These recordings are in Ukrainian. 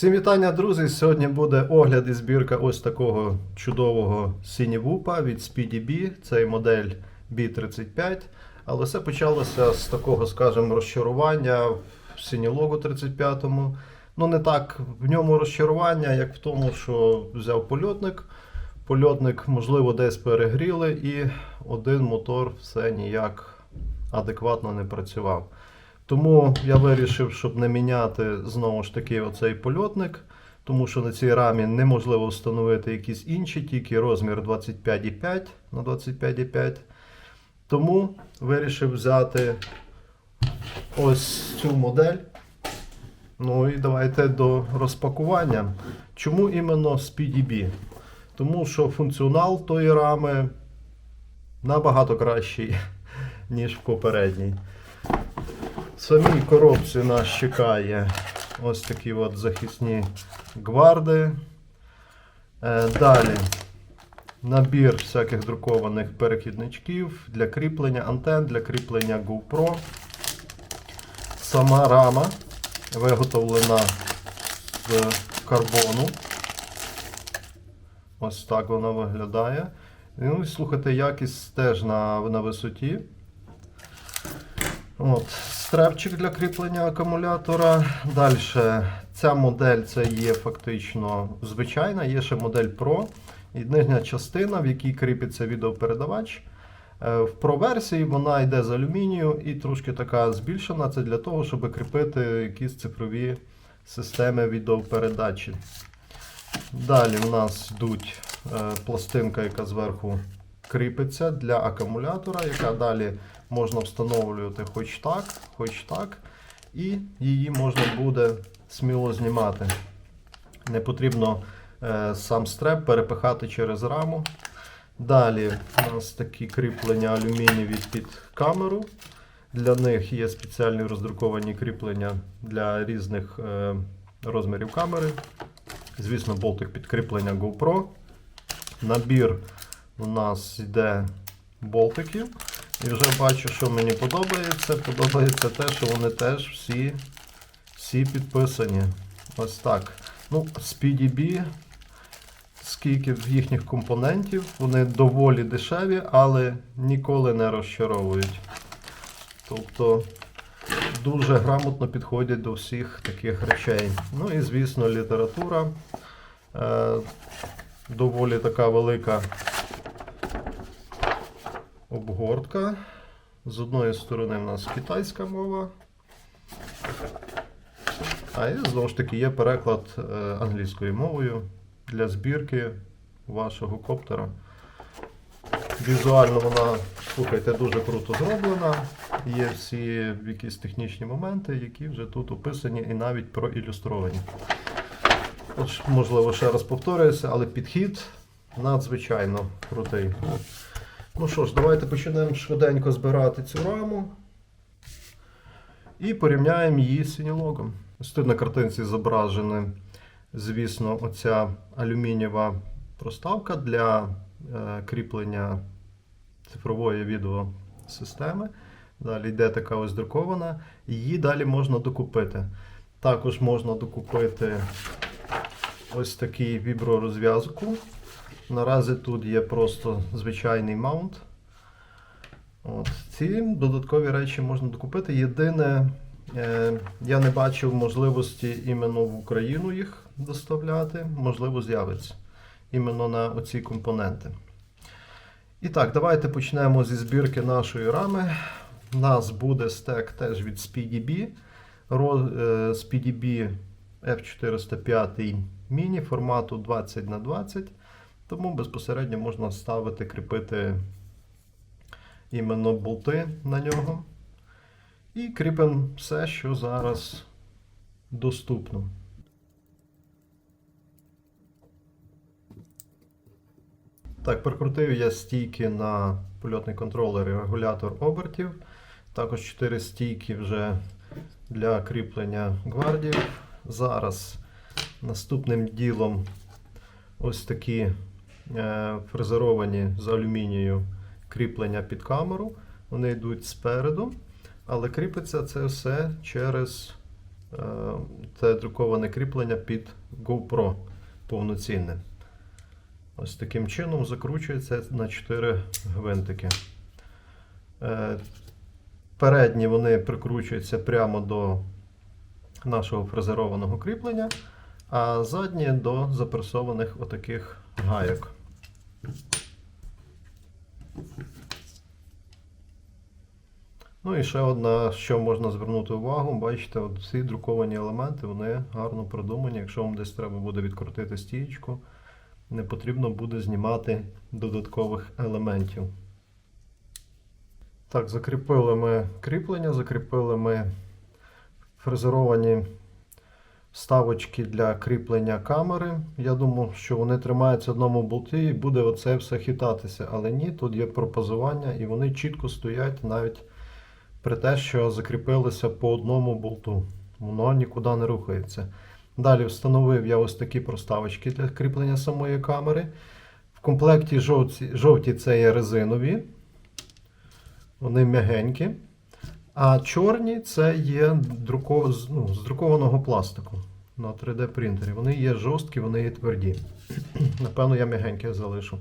Всім вітання, друзі! Сьогодні буде огляд і збірка ось такого чудового сінівупа від Speedy B. Це модель B35. Але все почалося з такого, скажімо, розчарування в сінілогу 35-му. Ну, не так в ньому розчарування, як в тому, що взяв польотник. Польотник, можливо, десь перегріли, і один мотор все ніяк адекватно не працював. Тому я вирішив, щоб не міняти знову ж таки оцей польотник, тому що на цій рамі неможливо встановити якісь інші, тільки розмір 25,5 на 25,5. Тому вирішив взяти ось цю модель. Ну і давайте до розпакування. Чому іменно Speedy B? Тому що функціонал тої рами набагато кращий, ніж в попередній. Самій коробці нас чекає ось такі от захисні гварди. Е, Далі набір всяких друкованих перехідничків для кріплення антен, для кріплення GoPro. Сама рама виготовлена з карбону. Ось так вона виглядає. Ну і слухайте, якість теж на, на висоті. От, стрепчик для кріплення акумулятора. Далі ця модель це є фактично звичайна, є ще модель Pro. І нижня частина, в якій кріпиться відеопередавач. Е, В Pro версії вона йде з алюмінію і трошки така збільшена. Це для того, щоб кріпити якісь цифрові системи відеопередачі. Далі в нас йдуть е, пластинка, яка зверху кріпиться для акумулятора, яка далі можна встановлювати хоч так, хоч так, і її можна буде сміло знімати. Не потрібно е, сам стреп перепихати через раму. Далі у нас такі кріплення алюмінієві під камеру. Для них є спеціальні роздруковані кріплення для різних е, розмірів камери. Звісно, болтик підкріплення GoPro. Набір у нас йде болтиків. І вже бачу, що мені подобається. Подобається те, що вони теж всі, всі підписані. Ось так. Ну, Speedy B, скільки їхніх компонентів, вони доволі дешеві, але ніколи не розчаровують. Тобто дуже грамотно підходять до всіх таких речей. Ну і, звісно, література. Е, доволі така велика обгортка. З одної сторони в нас китайська мова. А і знову ж таки є переклад е, англійською мовою для збірки вашого коптера. Візуально вона, слухайте, дуже круто зроблена. Є всі якісь технічні моменти, які вже тут описані і навіть проілюстровані. Тож, можливо, ще раз повторююся, але підхід надзвичайно крутий. Ну що ж, давайте почнемо швиденько збирати цю раму і порівняємо її з синілогом. Ось тут на картинці зображена, звісно, оця алюмінієва проставка для е, кріплення цифрової відеосистеми. Далі йде така ось друкована. Її далі можна докупити. Також можна докупити ось такий вібророзв'язку. Наразі тут є просто звичайний маунт. От. Ці додаткові речі можна докупити. Єдине, е, я не бачив можливості іменно в Україну їх доставляти, можливо, з'явиться іменно на оці компоненти. І так, давайте почнемо зі збірки нашої рами. У нас буде стек теж від. Ро- е, F405 міні формату 20х20. Тому безпосередньо можна ставити, кріпити іменно болти на нього. І кріпимо все, що зараз доступно. Так, прикрутив я стійки на польотний контролер і регулятор обертів. Також 4 стійки вже для кріплення гвардів. Зараз наступним ділом ось такі фрезеровані з алюмінію кріплення під камеру. Вони йдуть спереду, але кріпиться це все через Е, Це друковане кріплення під GoPro повноцінне. Ось таким чином закручується на 4 гвинтики. Е, Передні вони прикручуються прямо до нашого фрезерованого кріплення, а задні до запресованих отаких гайок. Ну і ще одна, що можна звернути увагу, бачите, от всі друковані елементи, вони гарно продумані. Якщо вам десь треба буде відкрутити стієчку, не потрібно буде знімати додаткових елементів. Так, закріпили ми кріплення, закріпили ми фрезеровані вставочки для кріплення камери. Я думав, що вони тримаються в одному болті і буде оце все хитатися. Але ні, тут є пропозування і вони чітко стоять навіть при те, що закріпилися по одному болту. Воно нікуди не рухається. Далі встановив я ось такі проставочки для кріплення самої камери. В комплекті жовті, жовті це є резинові, вони м'ягенькі. А чорні це є друко, з- ну, з друкованого пластику на 3D принтері. Вони є жорсткі, вони є тверді. Напевно, я м'ягеньке залишу.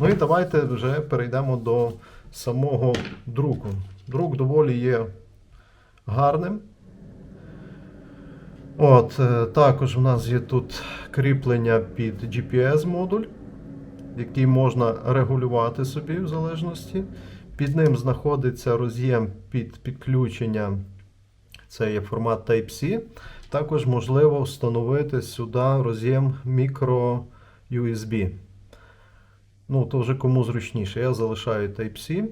Ну і давайте вже перейдемо до самого друку. Друк доволі є гарним. От, е, також в нас є тут кріплення під GPS-модуль, який можна регулювати собі в залежності. Під ним знаходиться роз'єм під підключення, це є формат Type-C. Також можливо встановити сюди роз'єм micro USB. Ну, то вже кому зручніше. Я залишаю Type-C,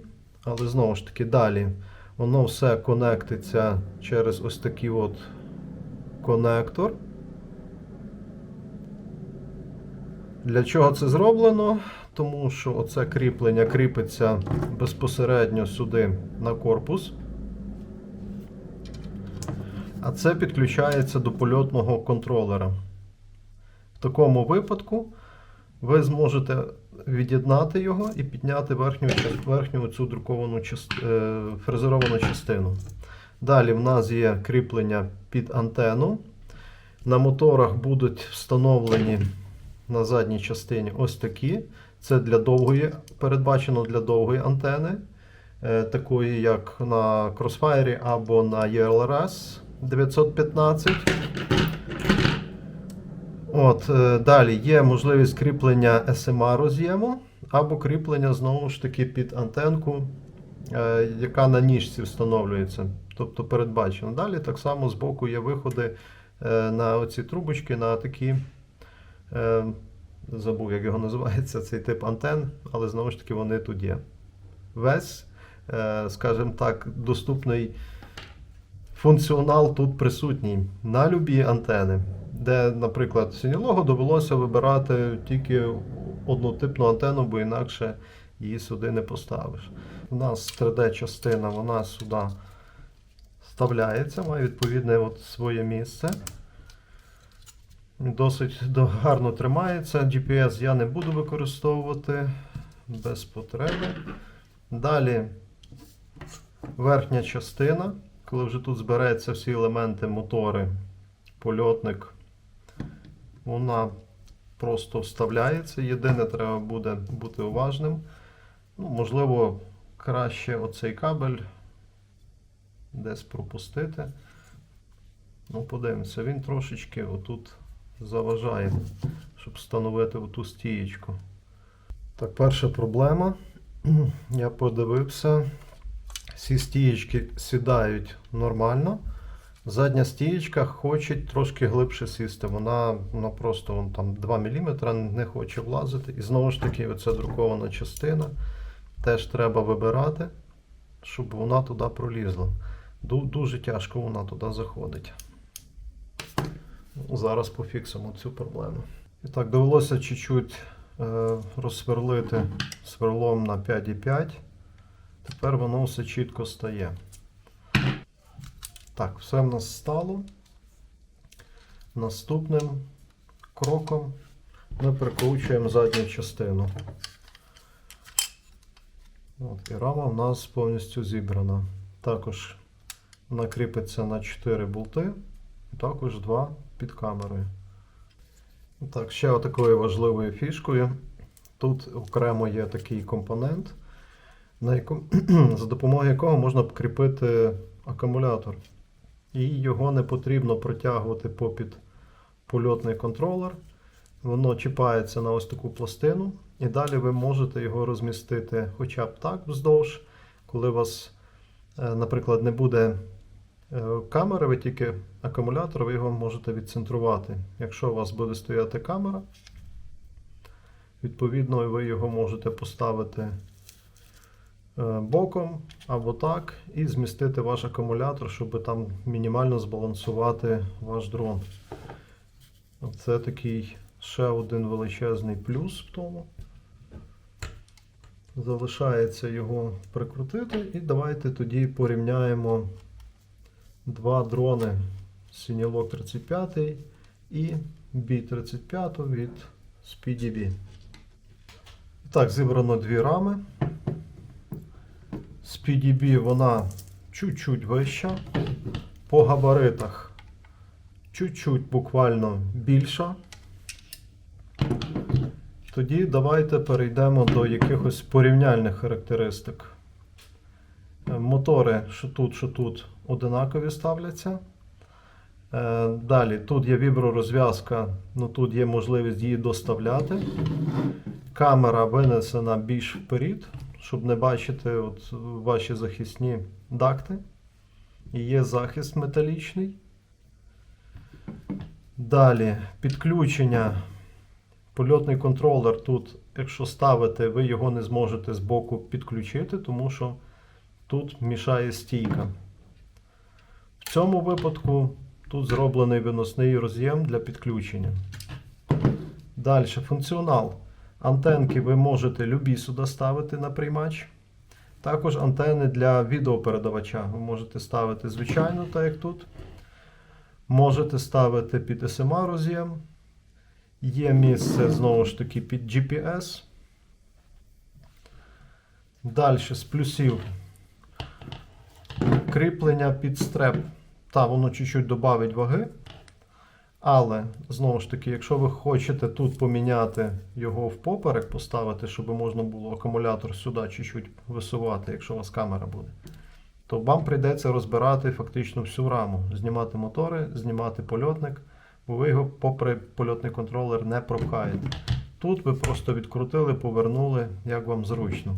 але знову ж таки далі воно все конектиться через ось такий от конектор. Для чого це зроблено? Тому що оце кріплення кріпиться безпосередньо сюди на корпус. А це підключається до польотного контролера. В такому випадку ви зможете від'єднати його і підняти верхню, верхню цю друковану е, фрезеровану частину. Далі в нас є кріплення під антенну. На моторах будуть встановлені на задній частині ось такі. Це для довгої, передбачено для довгої антени, е, такої як на Crossfire або на ELRS 915. От, е, далі є можливість кріплення SMA роз'єму або кріплення знову ж таки під антенку, е, яка на ніжці встановлюється. Тобто передбачено. Далі так само збоку є виходи на оці трубочки, на такі. Забув, як його називається, цей тип антен, але знову ж таки вони тут є. Весь, е, скажімо так, доступний функціонал тут присутній на любі антени, де, наприклад, синілого довелося вибирати тільки однотипну антенну, бо інакше її сюди не поставиш. У нас 3D-частина, вона сюди вставляється, має відповідне от своє місце. Досить гарно тримається. GPS я не буду використовувати без потреби. Далі верхня частина, коли вже тут збереться всі елементи, мотори, польотник, вона просто вставляється. Єдине, треба буде бути уважним. Ну, можливо, краще оцей кабель десь пропустити. Ну, подивимося, він трошечки отут заважає, щоб встановити оту стієчку. Так, перша проблема. Я подивився. Всі стієчки сідають нормально. Задня стієчка хоче трошки глибше сісти. Вона, вона просто вон, там 2 мм не хоче влазити. І знову ж таки, оця друкована частина теж треба вибирати, щоб вона туди пролізла. Дуже тяжко вона туди заходить. Зараз пофіксимо цю проблему. І так, довелося чуть-чуть е, розсверлити сверлом на 5,5. Тепер воно все чітко стає. Так, все в нас стало. Наступним кроком ми прикручуємо задню частину. От, і рама в нас повністю зібрана. Також вона кріпиться на 4 болти. І також два під камерою. Так, ще отакою важливою фішкою. Тут окремо є такий компонент, на яку, за допомогою якого можна кріпити акумулятор. І його не потрібно протягувати попід польотний контролер. Воно чіпається на ось таку пластину, і далі ви можете його розмістити хоча б так вздовж, коли у вас, е, наприклад, не буде камери, ви тільки акумулятор, ви його можете відцентрувати. Якщо у вас буде стояти камера, відповідно, ви його можете поставити е, боком або так, і змістити ваш акумулятор, щоб там мінімально збалансувати ваш дрон. Це такий ще один величезний плюс в тому. Залишається його прикрутити, і давайте тоді порівняємо два дрони Сінілок 35 і B35 від SpeedyB. Так, зібрано дві рами. SpeedyB вона чуть-чуть вища. По габаритах чуть-чуть буквально більша. Тоді давайте перейдемо до якихось порівняльних характеристик. Мотори, що тут, що тут, одинакові ставляться. Е, Далі, тут є вібророзв'язка, ну тут є можливість її доставляти. Камера винесена більш вперед, щоб не бачити от ваші захисні дакти. І є захист металічний. Далі підключення. Польотний контролер тут, якщо ставите, ви його не зможете з боку підключити, тому що тут мішає стійка. В цьому випадку тут зроблений виносний роз'єм для підключення. Далі функціонал. Антенки ви можете любі сюди ставити на приймач. Також антени для відеопередавача. Ви можете ставити звичайно, так як тут. Можете ставити під SMA роз'єм. Є місце знову ж таки під GPS. Далі з плюсів. Кріплення під стреп. Та, воно чуть-чуть додавить ваги. Але, знову ж таки, якщо ви хочете тут поміняти його впоперек, поставити, щоб можна було акумулятор сюди чуть-чуть висувати, якщо у вас камера буде, то вам прийдеться розбирати фактично всю раму, знімати мотори, знімати польотник, бо ви його, попри польотний контролер, не пропхаєте. Тут ви просто відкрутили, повернули, як вам зручно.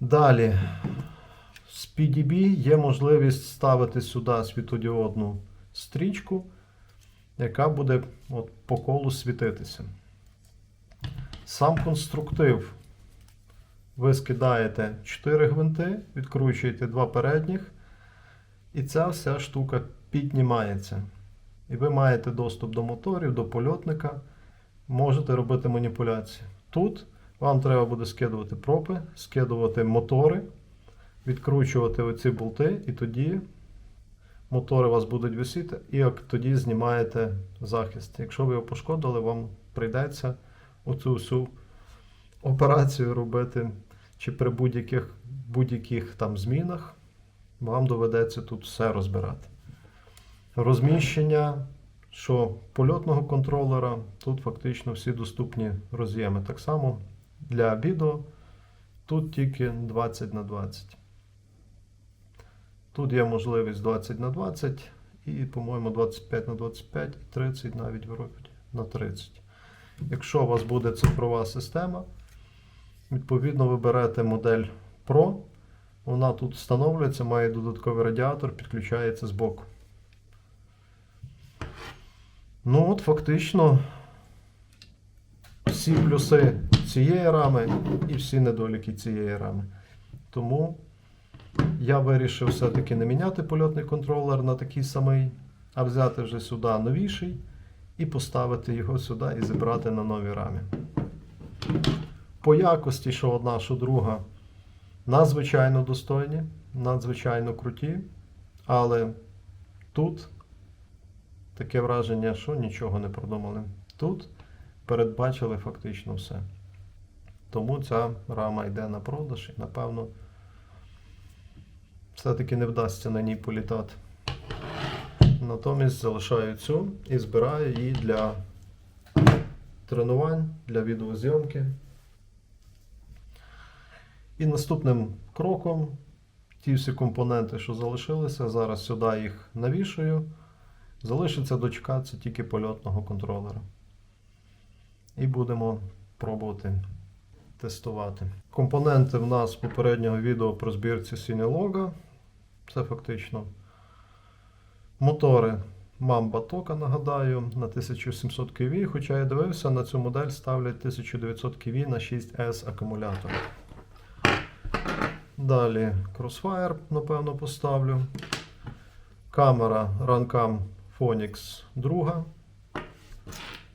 Далі, з PDB є можливість ставити сюди світодіодну стрічку, яка буде от по колу світитися. Сам конструктив. Ви скидаєте 4 гвинти, відкручуєте два передніх, і ця вся штука піднімається. І ви маєте доступ до моторів, до польотника, можете робити маніпуляції. Тут вам треба буде скидувати пропи, скидувати мотори, відкручувати оці болти, і тоді мотори вас будуть висіти, і як тоді знімаєте захист. Якщо ви його пошкодили, вам прийдеться оцю всю операцію робити, чи при будь-яких будь-яких там змінах, вам доведеться тут все розбирати. Розміщення що польотного контролера, тут фактично всі доступні роз'єми. Так само для відео, тут тільки 20 на 20. Тут є можливість 20 на 20 і, по-моєму, 25 на 25 і 30 навіть виробить на 30. Якщо у вас буде цифрова система, відповідно ви берете модель Pro. Вона тут встановлюється, має додатковий радіатор, підключається з боку. Ну от фактично всі плюси цієї рами і всі недоліки цієї рами. Тому я вирішив все-таки не міняти польотний контролер на такий самий, а взяти вже сюди новіший і поставити його сюди і зібрати на новій рамі. По якості, що одна, що друга, надзвичайно достойні, надзвичайно круті, але тут таке враження, що нічого не продумали. Тут передбачили фактично все. Тому ця рама йде на продаж і, напевно, все-таки не вдасться на ній політати. Натомість залишаю цю і збираю її для тренувань, для відеозйомки. І наступним кроком ті всі компоненти, що залишилися, зараз сюди їх навішую. Залишиться дочекатися тільки польотного контролера. І будемо пробувати тестувати. Компоненти в нас попереднього відео про збірці Сінілога. Це фактично мотори Mamba Toka, нагадаю, на 1700 кВ, хоча я дивився, на цю модель ставлять 1900 кВ на 6S акумулятор. Далі Crossfire, напевно, поставлю. Камера Runcam Phoenix 2.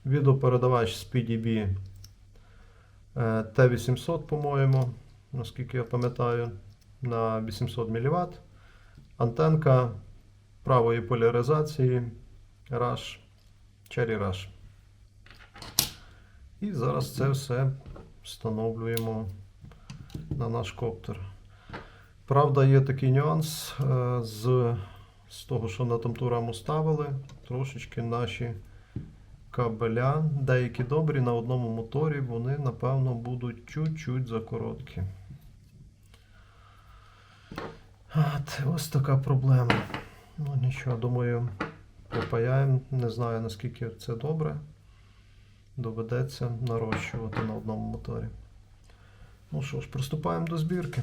Відеопередавач з PDB е, T800, по-моєму, наскільки я пам'ятаю, на 800 мВт. Антенка правої поляризації Rush, Cherry Rush. І зараз це все встановлюємо на наш коптер. Правда, є такий нюанс е, з, з того, що на тамту раму ставили, трошечки наші кабеля, деякі добрі на одному моторі, вони, напевно, будуть чуть-чуть закороткі. От, ось така проблема. Ну нічого, думаю, попаяємо. Не знаю наскільки це добре. Доведеться нарощувати на одному моторі. Ну що ж, приступаємо до збірки.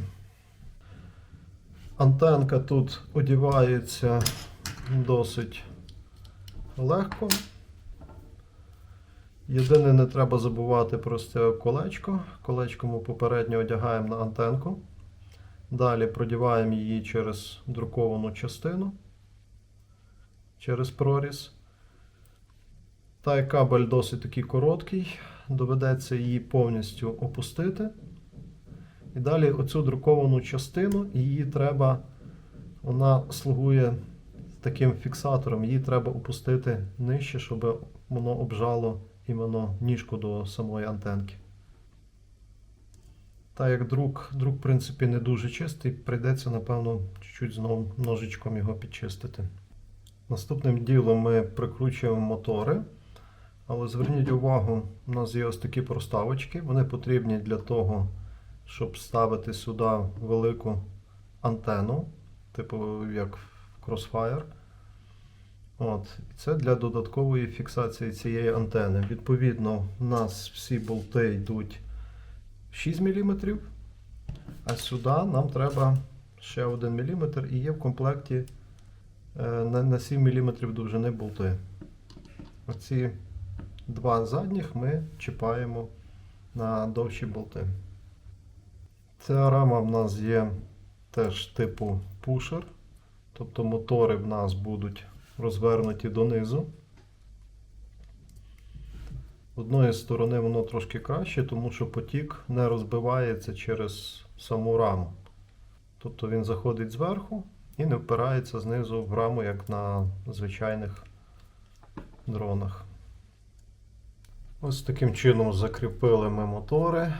Антенка тут одівається досить легко. Єдине, не треба забувати про це колечко. Колечко ми попередньо одягаємо на антенку. Далі продіваємо її через друковану частину, через проріз. Та як кабель досить такий короткий, доведеться її повністю опустити. І далі оцю друковану частину, її треба, вона слугує таким фіксатором, її треба опустити нижче, щоб воно обжало іменно ніжку до самої антенки. Так як друк, друк, в принципі, не дуже чистий, прийдеться, напевно, чуть-чуть знову ножичком його підчистити. Наступним ділом ми прикручуємо мотори. Але зверніть увагу, у нас є ось такі проставочки. Вони потрібні для того, щоб ставити сюди велику антенну, типу як в Crossfire. От. І це для додаткової фіксації цієї антени. Відповідно, у нас всі болти йдуть 6 мм, а сюди нам треба ще 1 мм і є в комплекті е, на, на 7 мм довжини болти. Оці два задніх ми чіпаємо на довші болти. Ця рама в нас є теж типу пушер, тобто мотори в нас будуть розвернуті донизу. Одної сторони воно трошки краще, тому що потік не розбивається через саму раму. Тобто він заходить зверху і не впирається знизу в раму, як на звичайних дронах. Ось таким чином закріпили ми мотори.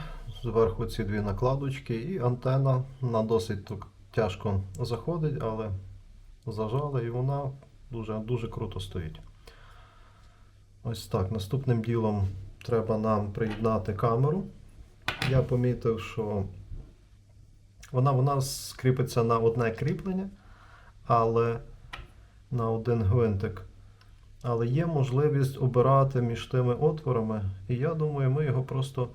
Зверху ці дві накладочки і антена на досить так тяжко заходить, але зажали і вона дуже, дуже круто стоїть. Ось так. Наступним ділом треба нам приєднати камеру. Я помітив, що вона, вона скріпиться на одне кріплення, але на один гвинтик. Але є можливість обирати між тими отворами. І я думаю, ми його просто,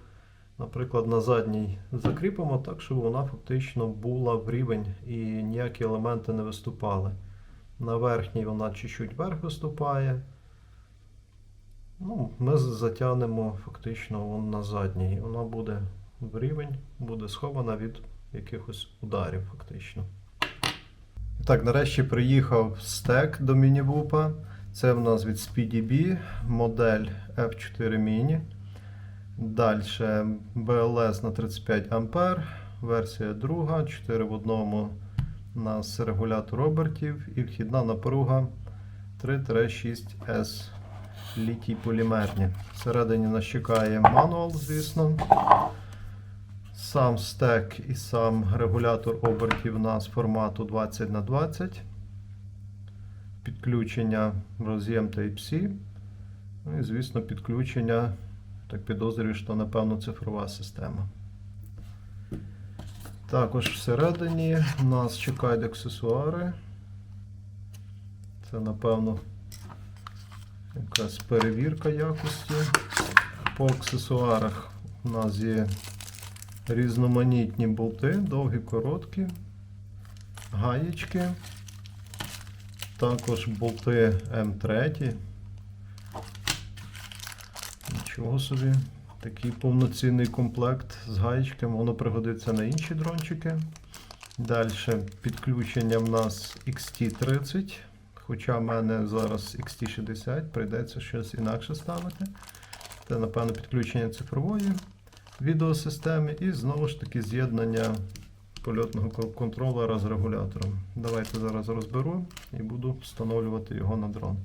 наприклад, на задній закріпимо так, щоб вона фактично була в рівень і ніякі елементи не виступали. На верхній вона чуть-чуть вверх виступає. Ну, Ми затягнемо фактично вон на задній. Вона буде в рівень, буде схована від якихось ударів, фактично. Так, нарешті приїхав стек до мінівупа. Це в нас від SpeedyB, модель F4 Mini. Далі BLS на 35 А, версія друга, 4 в одному у нас регулятор обертів і вхідна напруга 3-6S літій полімерні. Всередині нас чекає мануал, звісно. Сам стек і сам регулятор обертів у нас формату 20х20. підключення роз'єм Type-C. Ну і, звісно, підключення, так підозрюю, що напевно цифрова система. Також всередині нас чекають аксесуари. Це, напевно, якась перевірка якості. По аксесуарах у нас є різноманітні болти, довгі, короткі, гаєчки. Також болти М3. Нічого собі. Такий повноцінний комплект з гаєчками. Воно пригодиться на інші дрончики. Далі підключення в нас XT30. Хоча в мене зараз XT60, прийдеться щось інакше ставити. Це, напевно, підключення цифрової відеосистеми і знову ж таки з'єднання польотного контролера з регулятором. Давайте зараз розберу і буду встановлювати його на дрон.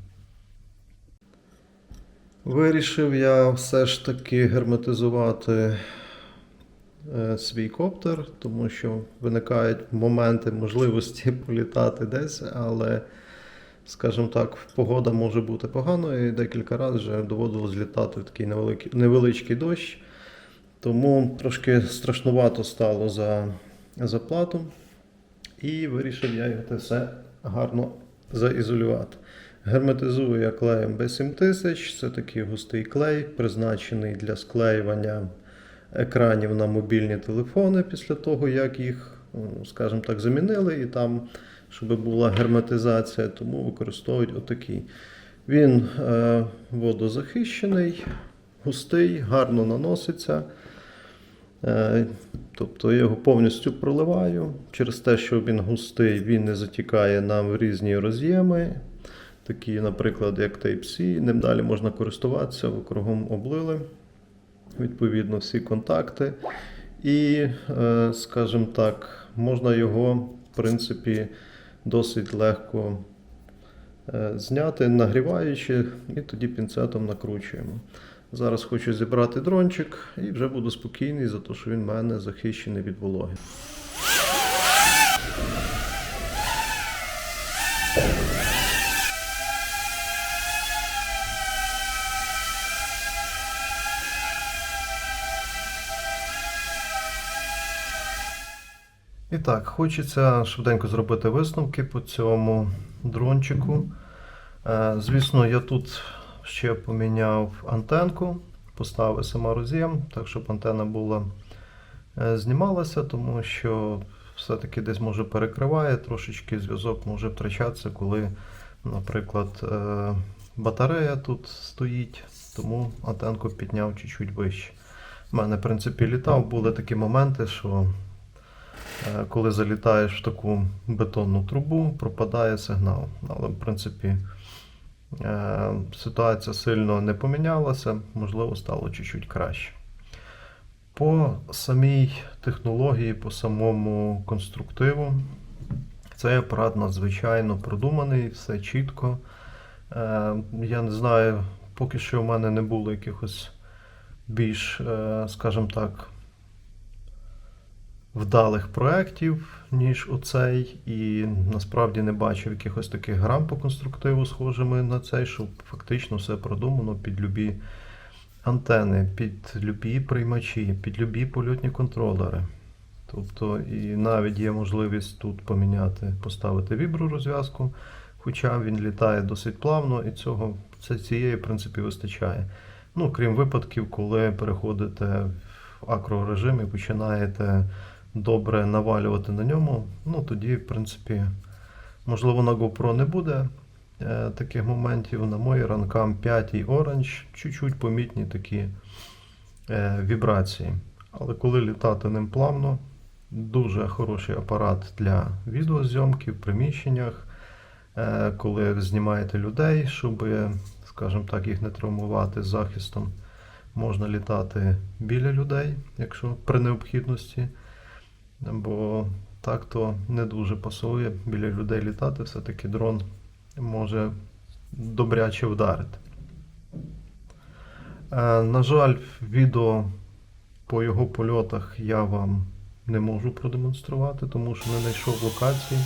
Вирішив я все ж таки герметизувати е, свій коптер, тому що виникають моменти можливості політати десь, але, скажімо так, погода може бути поганою декілька разів вже доводилось літати в такий невеликий, невеличкий дощ. Тому трошки страшнувато стало за, за плату. І вирішив я його все гарно заізолювати. Герметизую я клеєм B7000. Це такий густий клей, призначений для склеювання екранів на мобільні телефони після того, як їх, скажімо так, замінили, і там, щоб була герметизація, тому використовують отакий. Він е, водозахищений, густий, гарно наноситься. Е, Тобто я його повністю проливаю. Через те, що він густий, він не затікає нам в різні роз'єми. Такі, наприклад, як Type-C. Ним далі можна користуватися, ви кругом облили. Відповідно, всі контакти. І, е, скажімо так, можна його, в принципі, досить легко е, зняти, нагріваючи, і тоді пінцетом накручуємо. Зараз хочу зібрати дрончик і вже буду спокійний за те, що він в мене захищений від вологи. І так, хочеться швиденько зробити висновки по цьому дрончику. Е, Звісно, я тут ще поміняв антенку, поставив сама роз'єм, так щоб антенна була е, знімалася, тому що все-таки десь може перекриває, трошечки зв'язок може втрачатися, коли, наприклад, е, батарея тут стоїть, тому антенку підняв чуть-чуть вище. У мене, в принципі, літав, були такі моменти, що коли залітаєш в таку бетонну трубу, пропадає сигнал. Але, в принципі, Е, Ситуація сильно не помінялася, можливо, стало чуть-чуть краще. По самій технології, по самому конструктиву, цей апарат надзвичайно продуманий, все чітко. Е, Я не знаю, поки що в мене не було якихось більш, е, скажімо так, вдалих проєктів, ніж оцей, і насправді не бачив якихось таких грам по конструктиву, схожими на цей, щоб фактично все продумано під любі антени, під любі приймачі, під любі польотні контролери. Тобто, і навіть є можливість тут поміняти, поставити вібророзв'язку, хоча він літає досить плавно, і цього це цієї, в принципі, вистачає. Ну, крім випадків, коли переходите в акрорежим і починаєте добре навалювати на ньому, ну тоді, в принципі, можливо, на GoPro не буде е, таких моментів. На моїй ранкам 5 і Orange чуть-чуть помітні такі е, вібрації. Але коли літати ним плавно, дуже хороший апарат для відеозйомки в приміщеннях, е, коли знімаєте людей, щоб, скажімо так, їх не травмувати захистом. Можна літати біля людей, якщо при необхідності. Бо так то не дуже пасує біля людей літати, все-таки дрон може добряче вдарити. Е, На жаль, відео по його польотах я вам не можу продемонструвати, тому що не знайшов локації.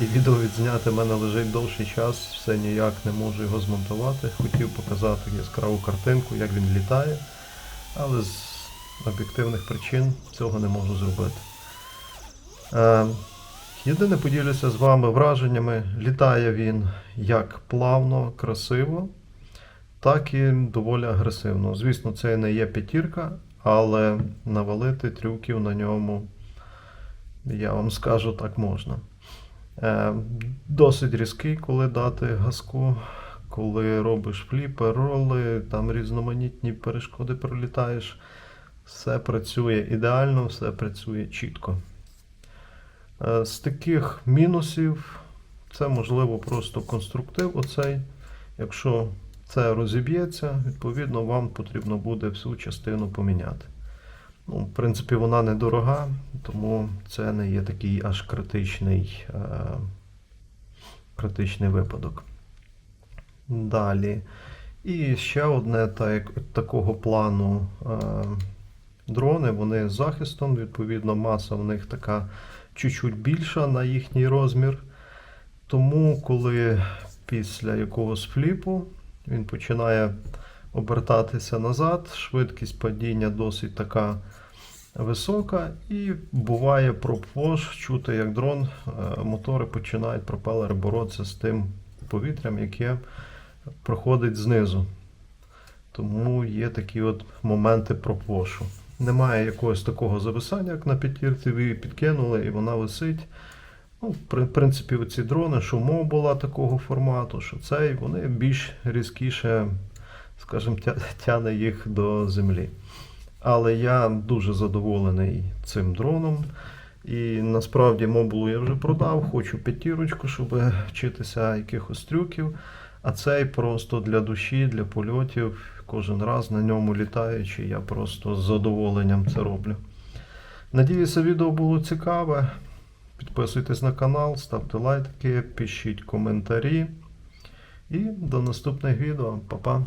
І відео відзняти в мене лежить довший час, все ніяк не можу його змонтувати. Хотів показати яскраву картинку, як він літає, але з об'єктивних причин цього не можу зробити. Е, єдине поділюся з вами враженнями. Літає він як плавно, красиво, так і доволі агресивно. Звісно, це не є п'ятірка, але навалити трюків на ньому, я вам скажу, так можна. Е, досить різкий, коли дати газку, коли робиш фліпи, роли, там різноманітні перешкоди пролітаєш. Все працює ідеально, все працює чітко. Е, З таких мінусів це можливо просто конструктив оцей. Якщо це розіб'ється, відповідно вам потрібно буде всю частину поміняти. Ну, в принципі, вона недорога, тому це не є такий аж критичний, е, критичний випадок. Далі. І ще одне так, такого плану е, дрони, вони з захистом, відповідно, маса в них така чуть-чуть більша на їхній розмір. Тому, коли після якогось фліпу він починає обертатися назад, швидкість падіння досить така висока, і буває пропвош, чути, як дрон, е, мотори починають пропелери боротися з тим повітрям, яке проходить знизу. Тому є такі от моменти пропвошу. Немає якогось такого зависання, як на п'ятірці, ви її підкинули і вона висить. Ну, в принципі, оці дрони, що мов була такого формату, що цей, вони більш різкіше, скажімо, тяне їх до землі. Але я дуже задоволений цим дроном. І насправді мобулу я вже продав, хочу п'ятірочку, щоб вчитися якихось трюків. А цей просто для душі, для польотів. Кожен раз на ньому літаючи, я просто з задоволенням це роблю. Надіюся, відео було цікаве. Підписуйтесь на канал, ставте лайки, пишіть коментарі. І до наступних відео. Па-па!